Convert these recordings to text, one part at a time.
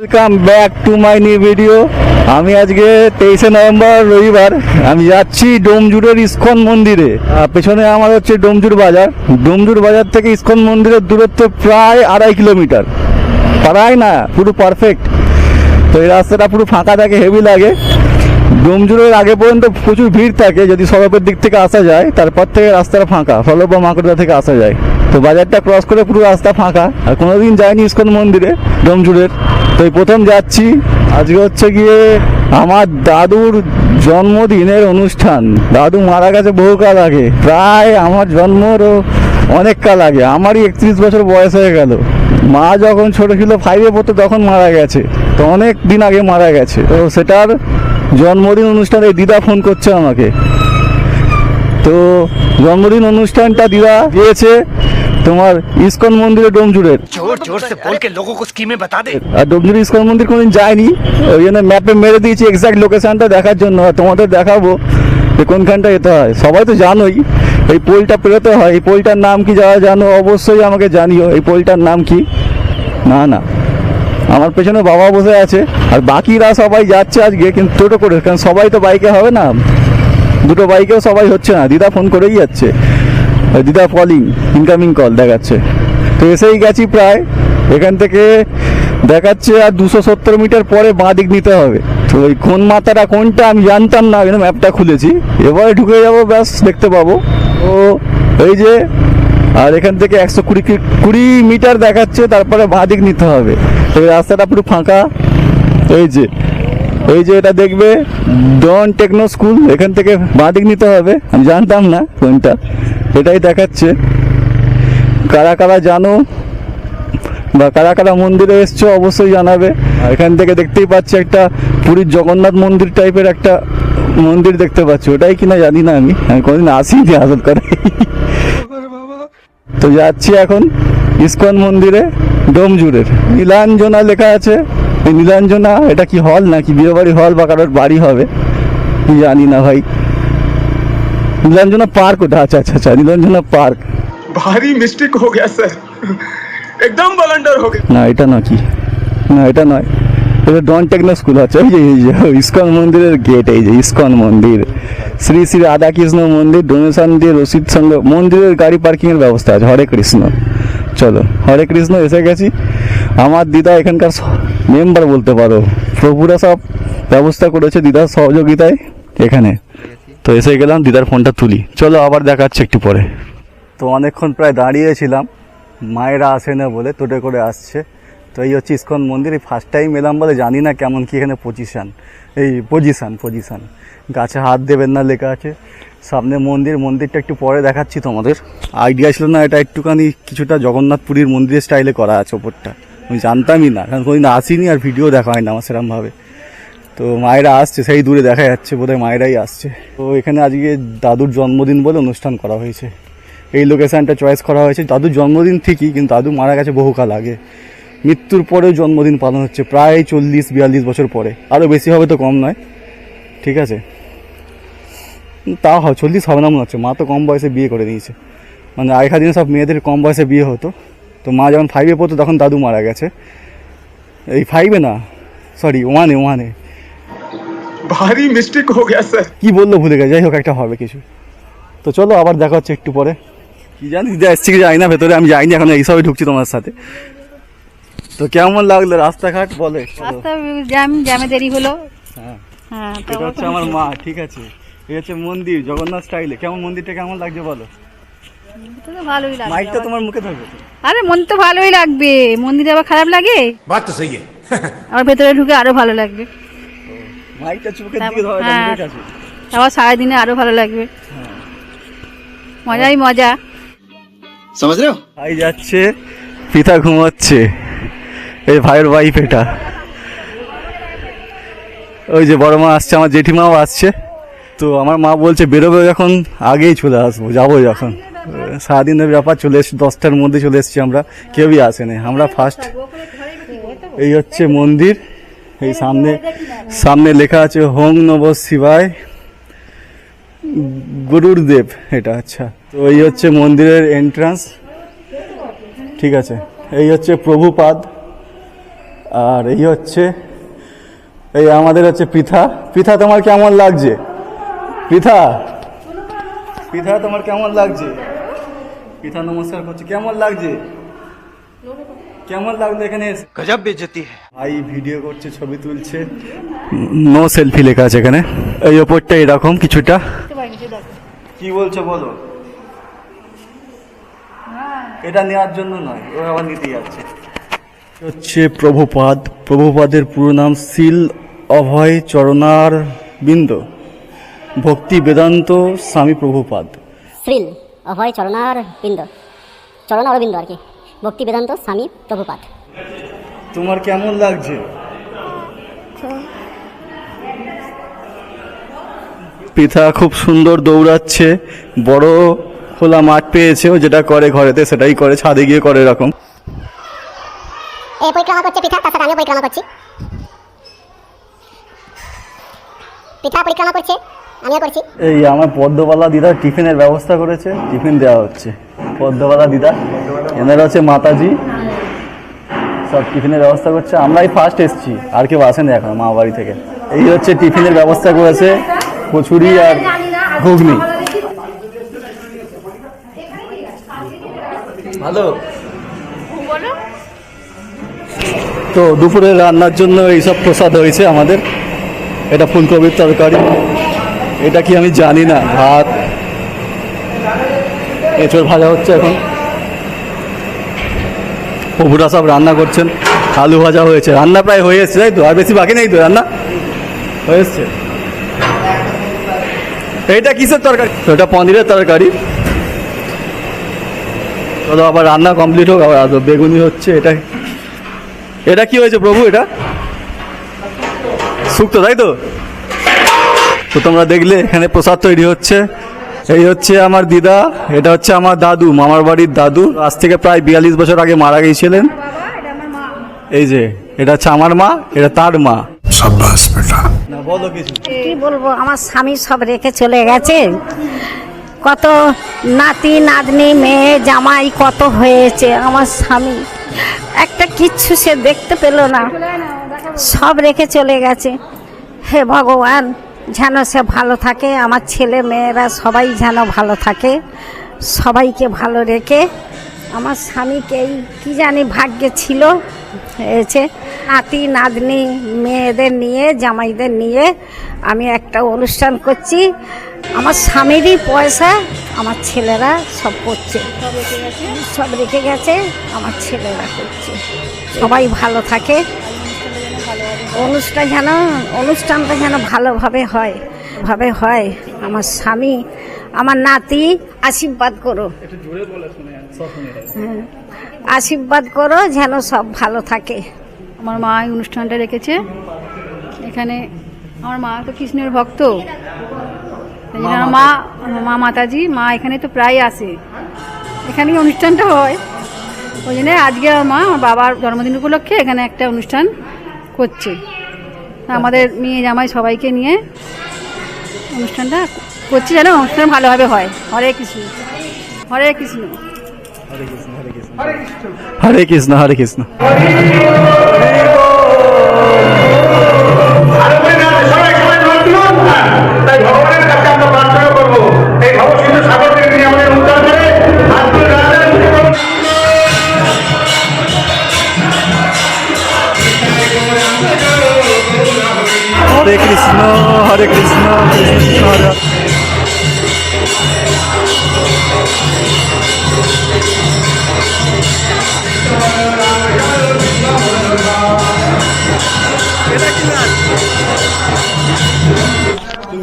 Welcome back to my new video আমি আজকে তেইশে নভেম্বর, রবিবার। আমি যাচ্ছি ডোমজুড়ের ইস্কন মন্দিরে। পেছনে আমার হচ্ছে ডোমজুর বাজার। ডোমজুর বাজার থেকে ইস্কন মন্দিরের দূরত্ব প্রায় আড়াই কিলোমিটার। প্রায় না, পুরো পারফেক্ট তো এই রাস্তাটা পুরো ফাঁকা থাকে হেভি লাগে। ডোমজুড়ের আগে পর্যন্ত প্রচুর ভিড় থাকে, যদি সড়কের দিক থেকে আসা যায়, তারপর থেকে রাস্তাটা ফাঁকা সলভ বা মাকড়দা থেকে আসা যায়। তো বাজারটা ক্রস করে পুরো রাস্তা ফাঁকা। আর কোনোদিন যায়নি ইস্কন মন্দিরে ডোমজুরের তো এই প্রথম যাচ্ছি। আজকে হচ্ছে গিয়ে আমার দাদুর জন্মদিনের অনুষ্ঠান। দাদু মারা গেছে বহুকাল আগে। প্রায় আমার জন্মরও অনেক কাল আগে। আমারই একত্রিশ বছর বয়স হয়ে গেল। মা যখন ছোট ছিল ফাইভে পড়তো, তখন মারা গেছে। তো অনেক দিন আগে মারা গেছে। তো সেটার জন্মদিন অনুষ্ঠানে দিদা ফোন করছে আমাকে। তো জন্মদিন অনুষ্ঠানটা দিদা দিয়েছে তোমার ইসকন মন্দিরে ডোমজুড়ের আর ডোমজুড়ি ইসকন মন্দির কোনদিন যায়নি ওই জন্য ম্যাপে মেরে দিয়েছি এক্সাক্ট লোকেশনটা দেখার জন্য তোমাদের দেখাবো যে কোনখানটা যেতে হয়। সবাই তো জানোই এই পোলটা পেরোতে হয়। এই পোলটার নাম কি যারা জানো অবশ্যই আমাকে জানিও। এই পোলটার নাম কি? না না। আমার পেছনে বাবা বসে আছে আর বাকিরা সবাই যাচ্ছে আজকে কিন্তু টোটো করে কারণ সবাই তো বাইকে হবে না। দুটো বাইকেও সবাই হচ্ছে না। দিদা ফোন করেই যাচ্ছে। দিদা কলিং ইনকামিং কল দেখাচ্ছে। তো এসেই গেছি প্রায়, এখান থেকে দেখাচ্ছে আর দুশো সত্তর মিটার পরে বাঁ দিক নিতে হবে। তো ওই কোন মাথাটা, কোনটা আমি জানতাম না, কিন্তু ম্যাপটা খুলেছি। এবারে ঢুকে যাব, ব্যাস, দেখতে পাবো। তো এই যে, আর এখান থেকে একশো কুড়ি কুড়ি মিটার দেখাচ্ছে, তারপরে বাঁ দিক নিতে হবে। তো রাস্তাটা পুরো ফাঁকা। এই যে এই যে এটা দেখবে ডন টেকনো স্কুল এখান থেকে বাঁ দিক নিতে হবে। আমি জানতাম না কোনটা। এটাই দেখাচ্ছে। কারা কারা জানো বা কারা কারা মন্দিরে এসছো অবশ্যই জানাবে। এখান থেকে দেখতেই পাচ্ছি একটা পুরীর জগন্নাথ মন্দির টাইপের একটা মন্দির দেখতে পাচ্ছি। ওটাই কিনা জানি না আমি। আমি কোনোদিন আসিনি আদত করে তো যাচ্ছি এখন ইস্কন মন্দিরে, ডোমজুরের। নীলাঞ্জনা লেখা আছে। এই নীলাঞ্জনা, এটা কি হল নাকি বিয়ে বাড়ি হল বা কারোর বাড়ি হবে? জানি না ভাই। নীলাঞ্জনা পার্ক ওটা আচ্ছা আচ্ছা আচ্ছা নীলাঞ্জনা পার্ক ভারী মিস্টেক হয়ে গেছে স্যার একদম বালান্ডার হয়ে গেছে না এটা না কি না এটা নয় এটা ডন টেকনো স্কুল আছে এই যে এই যে ইস্কন মন্দিরের গেট এই যে ইস্কন মন্দির শ্রী শ্রী রাধাকৃষ্ণ মন্দির ডোনেশন দিয়ে রসিদ সঙ্গে মন্দিরের গাড়ি পার্কিংয়ের ব্যবস্থা আছে হরে কৃষ্ণ চলো হরে কৃষ্ণ এসে গেছি আমার দিদা এখানকার মেম্বার বলতে পারো প্রভুরা সব ব্যবস্থা করেছে দিদার সহযোগিতায় এখানে তো এসে গেলাম, দিদার ফোনটা তুলি। চলো আবার দেখাচ্ছে একটু পরে। তো অনেকক্ষণ প্রায় দাঁড়িয়েছিলাম, মায়েরা আসে না বলে টোটো করে আসছে। তো এই হচ্ছে ইস্কন মন্দির, এই ফার্স্ট টাইম এলাম বলে জানি না কেমন কি এখানে পজিশান এই পজিশান পজিশান গাছে হাত দেবেন না লেখা আছে। সামনে মন্দির, মন্দিরটা একটু পরে দেখাচ্ছি তোমাদের। আইডিয়া ছিল না এটা একটুখানি কিছুটা জগন্নাথ পুরীর মন্দিরের স্টাইলে করা আছে ওপরটা। আমি জানতামই না, কারণ কোনোদিন আসিনি আর ভিডিও দেখা হয় না আমার সেরকমভাবে তো মায়েরা আসছে, সেই দূরে দেখা যাচ্ছে বোধহয় মায়েরাই আসছে। তো এখানে আজকে দাদুর জন্মদিন বলে অনুষ্ঠান করা হয়েছে। এই লোকেশানটা চয়েস করা হয়েছে। দাদুর জন্মদিন ঠিকই, কিন্তু দাদু মারা গেছে বহুকাল আগে। মৃত্যুর পরেও জন্মদিন পালন হচ্ছে প্রায় চল্লিশ বিয়াল্লিশ বছর পরে। আরও বেশি হবে তো কম নয়। ঠিক আছে? তা হয়, চল্লিশ হবে না মনে হচ্ছে। মা তো কম বয়সে বিয়ে করে দিয়েছে মানে আগেকার দিনে সব মেয়েদের কম বয়সে বিয়ে হতো। তো মা যখন ফাইভে পড়তো, তখন দাদু মারা গেছে। এই ফাইভে না সরি ওয়ানে ওয়ানে ভারী মিস্টেক হো গেছে স্যার কি বলল ভুলে গেছে? যাই হোক একটা হবে কিছু। তো চলো আবার দেখা হচ্ছে একটু পরে। কি জানি আসছি কি যাই না ভেতরে আমি যাইনি এখন এই সবই ঢুকছি তোমার সাথে। তো কেমন লাগল রাস্তাঘাট বলে? রাস্তা জ্যাম জ্যামে দেরি হলো। হ্যাঁ। হ্যাঁ হচ্ছে আমার মা ঠিক আছে। এই হচ্ছে মন্দির জগন্নাথ স্টাইলে কেমন মন্দিরটা কেমন লাগছে বলো? ভালোই লাগবে তোমার মুখে ধরবে। আরে মন ভালোই লাগবে। মন্দিরে আবার খারাপ লাগে? বাত ভেতরে ঢুকে আরও ভালো লাগবে। মাইকটা চোখের দিকে ধরো মুখের কাছে আবার সারাদিনে আরও ভালো লাগবে। হ্যাঁ। মজাই মজা। সমাজ ভাই যাচ্ছে পিতা ঘুমাচ্ছে। এই ভাইয়ের ওয়াইফ এটা। ওই যে বড় মা আসছে আমার জেঠিমাও আসছে। তো আমার মা বলছে বেরোবে যখন আগেই চলে আসব যাব যখন। সারাদিনের ব্যাপার চলে এসছি দশটার মধ্যে চলে এসছি আমরা। কেউই আসেনি। আমরা ফার্স্ট এই হচ্ছে মন্দির। এই সামনে সামনে লেখা আছে, হোম নব শিবায় গরুর দেব এটা আচ্ছা। তো এই হচ্ছে মন্দিরের এন্ট্রান্স ঠিক আছে। এই হচ্ছে প্রভুপাদ। আর এই হচ্ছে, এই আমাদের হচ্ছে পৃথা। পৃথা, তোমার কেমন লাগছে? পৃথা? পৃথা, তোমার কেমন লাগছে? পৃথা, নমস্কার করছে। কেমন লাগছে? কেমন লাগল এখানে গজব বেজতি ভাই ভিডিও করছে ছবি তুলছে। নো সেলফি লেখা আছে এখানে। এই ওপরটা এরকম কিছুটা। কি বলছো বলো? এটা নেওয়ার জন্য নয় ও আবার নিতে যাচ্ছে। হচ্ছে প্রভুপাদ। প্রভুপাদের পুরো নাম শিল অভয় চরণার বিন্দু। ভক্তি বেদান্ত স্বামী প্রভুপাদ। শ্রীল অভয় চরণার বিন্দু। চরণ অরবিন্দ আর কি। ভক্তি বেদান্ত স্বামী প্রভুপাত তোমার কেমন লাগছে? পৃথা খুব সুন্দর দৌড়াচ্ছে বড় খোলা মাঠ পেয়েছে ও যেটা করে ঘরেতে সেটাই করে ছাদে গিয়ে করে এরকম। এই পরিক্রমা করছে পিঠা তার সাথে আমিও পরিক্রমা করছি। পিঠা পরিক্রমা করছে আমিও করছি। এই আমার পদ্মবালা দিদা টিফিনের ব্যবস্থা করেছে টিফিন দেওয়া হচ্ছে। পদ্মবালা দিদা এনারা হচ্ছে মাতাজি। সব টিফিনের ব্যবস্থা করছে। আমরাই ফার্স্ট এসছি। আর কেউ আসেনি এখন মা বাড়ি থেকে। এই হচ্ছে টিফিনের ব্যবস্থা করেছে কচুরি আর ঘুগনি। ভালো? তো দুপুরে রান্নার জন্য এইসব প্রসাদ হয়েছে আমাদের। এটা ফুলকপির তরকারি। এটা কি আমি জানি না। ভাত এঁচড় ভাজা হচ্ছে এখন। প্রভুরা সব রান্না করছেন। আলু ভাজা হয়েছে। রান্না প্রায় হয়ে এসছে, তাই তো? আর বেশি বাকি নেই তো রান্না? হয়ে এইটা কিসের তরকারি? তো এটা পনিরের তরকারি। চলো আবার রান্না কমপ্লিট হোক। আবার বেগুনি হচ্ছে, এটা এটা কি হয়েছে প্রভু এটা? শুক্তো, তাই তো? তো তোমরা দেখলে এখানে প্রসাদ তৈরি হচ্ছে। এই হচ্ছে আমার দিদা এটা হচ্ছে আমার দাদু মামার বাড়ির দাদু। আজ থেকে প্রায় বিয়াল্লিশ বছর আগে মারা গিয়েছিলেন। এই যে এটা হচ্ছে আমার মা এটা তার মা। না বলো কিছু। কি বলব আমার স্বামী সব রেখে চলে গেছে। কত নাতি নাতনি মেয়ে জামাই কত হয়েছে আমার স্বামী। একটা কিচ্ছু সে দেখতে পেল না। সব রেখে চলে গেছে। হে ভগবান। যেন সে ভালো থাকে, আমার ছেলে মেয়েরা সবাই যেন ভালো থাকে, সবাইকে ভালো রেখে আমার স্বামীকে এই কী জানি ভাগ্যে ছিল হয়েছে নাতি, নাতনি, মেয়েদের নিয়ে, জামাইদের নিয়ে আমি একটা অনুষ্ঠান করছি। আমার স্বামীরই পয়সা, আমার ছেলেরা সব করছে। সব রেখে গেছে, আমার ছেলেরা করছে। সবাই ভালো থাকে। অনুষ্ঠান যেন অনুষ্ঠানটা যেন ভালোভাবে হয়। ভাবে হয় আমার স্বামী আমার নাতি আশীর্বাদ করো। হ্যাঁ, আশীর্বাদ করো যেন সব ভালো থাকে। আমার মা এই অনুষ্ঠানটা রেখেছে। এখানে আমার মা তো কৃষ্ণের ভক্ত। এই জন্য আমার মা মা মাতাজি মা এখানে তো প্রায় আসে এখানে অনুষ্ঠানটা হয়। ওই জন্য আজকে আমার মা আমার বাবার জন্মদিন উপলক্ষে এখানে একটা অনুষ্ঠান করছে। আমাদের মেয়ে জামাই সবাইকে নিয়ে অনুষ্ঠানটা করছি যেন অনুষ্ঠান ভালোভাবে হয়। হরে কৃষ্ণ। হরে কৃষ্ণ। হরে কৃষ্ণ হরে কৃষ্ণ। সবাই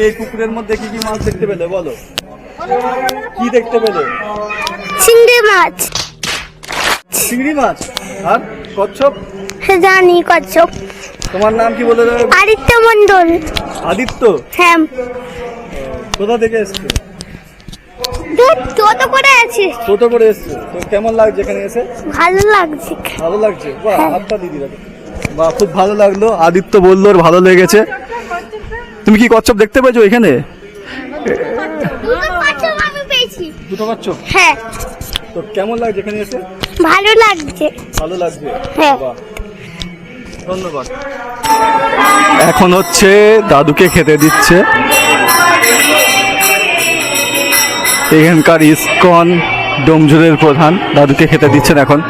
তুমি এই পুকুরের মধ্যে কি কি মাছ দেখতে পেলে? বলো। কি দেখতে পেলে? চিংড়ি মাছ। চিংড়ি মাছ? আর কচ্ছপ? জানি কচ্ছপ। তোমার নাম কি বলে দেবে? আদিত্য মন্ডল আদিত্য? হ্যাঁ। কোথা থেকে এসছো? টোটো করে আছিস টোটো করে এসছো। তো কেমন লাগছে এখানে এসে? ভালো লাগছে। ভালো লাগছে? বাহ হাতটা দিদি বাহ খুব ভালো লাগল। আদিত্য বলল ভালো লেগেছে। তুমি কি কচ্ছপ দেখতে পেয়েছ এখানে? দুটো কচ্ছপ আমি পেয়েছি। দুটো কচ্ছপ? হ্যাঁ। তো কেমন লাগছে এখানে এসে? ভালো লাগছে। ভালো লাগছে? হ্যাঁ। ধন্যবাদ। এখন হচ্ছে দাদুকে খেতে দিচ্ছে। এখানকার ইস্কন ডোমজুরের প্রধান দাদুকে খেতে দিচ্ছেন এখন।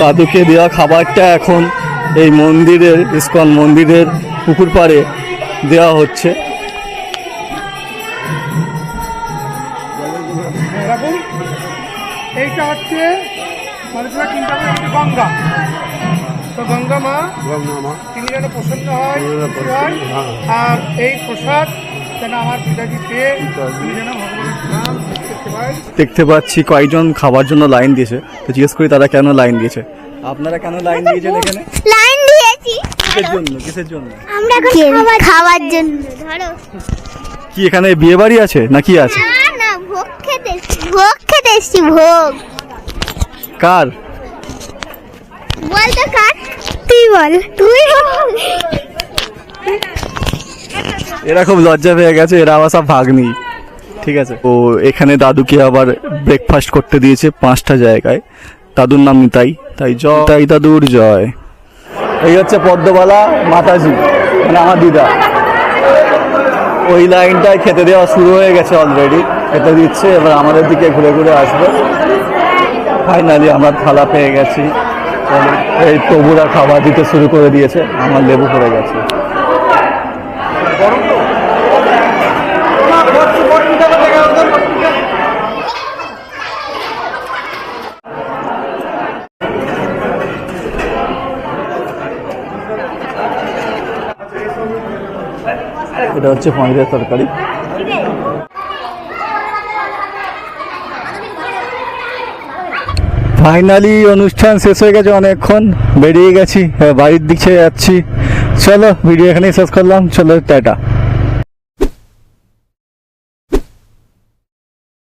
দাদুকে দেওয়া খাবারটা এখন এই মন্দিরের ইস্কন মন্দিরের পুকুর পাড়ে দেওয়া হচ্ছে। এইটা হচ্ছে তোরা চিন্তা করে হচ্ছে গঙ্গা। তো গঙ্গা মা গঙ্গা মা। তিনি যেন প্রসন্ন হয় আর এই প্রসাদ যেন আমার পিতাজি। পেয়ে তিনি যেন ভগবানের নাম দেখতে পাচ্ছি কয়েকজন খাবার জন্য লাইন দিয়েছে। তো জিজ্ঞেস করি তারা কেন লাইন দিয়েছে? আপনারা কেন লাইন দিয়েছেন এখানে? লাইন দিয়েছি। কিসের জন্য? কিসের জন্য? আমরা এখন খাবার খাওয়ার জন্য। ধরো। কি এখানে বিয়ে বাড়ি আছে না কি আছে? না না ভোগ খেতে ভোগ খেতে এসছি ভোগ। কার? বল তো কার? তুই বল। তুই বল। এরা খুব লজ্জা পেয়ে গেছে এরা আবার সব ভাগ্নি। ঠিক আছে। ও এখানে দাদুকে আবার ব্রেকফাস্ট করতে দিয়েছে পাঁচটা জায়গায়। দাদুর নাম নিতাই। তাই জয় তাই দাদুর জয়। এই হচ্ছে পদ্মবালা মাতাজি মানে আমার দিদা। ওই লাইনটায় খেতে দেওয়া শুরু হয়ে গেছে অলরেডি খেতে দিচ্ছে, এবার আমাদের দিকে ঘুরে ঘুরে আসবে। ফাইনালি আমরা থালা পেয়ে গেছি। এই তবুরা খাবার দিতে শুরু করে দিয়েছে, আমার লেবু পড়ে গেছে। এটা হচ্ছে পনিরের তরকারি। ফাইনালি অনুষ্ঠান শেষ হয়ে গেছে অনেকক্ষণ। বেরিয়ে গেছি বাড়ির দিকে যাচ্ছি। চলো ভিডিও এখানেই শেষ করলাম। চলো, টাটা।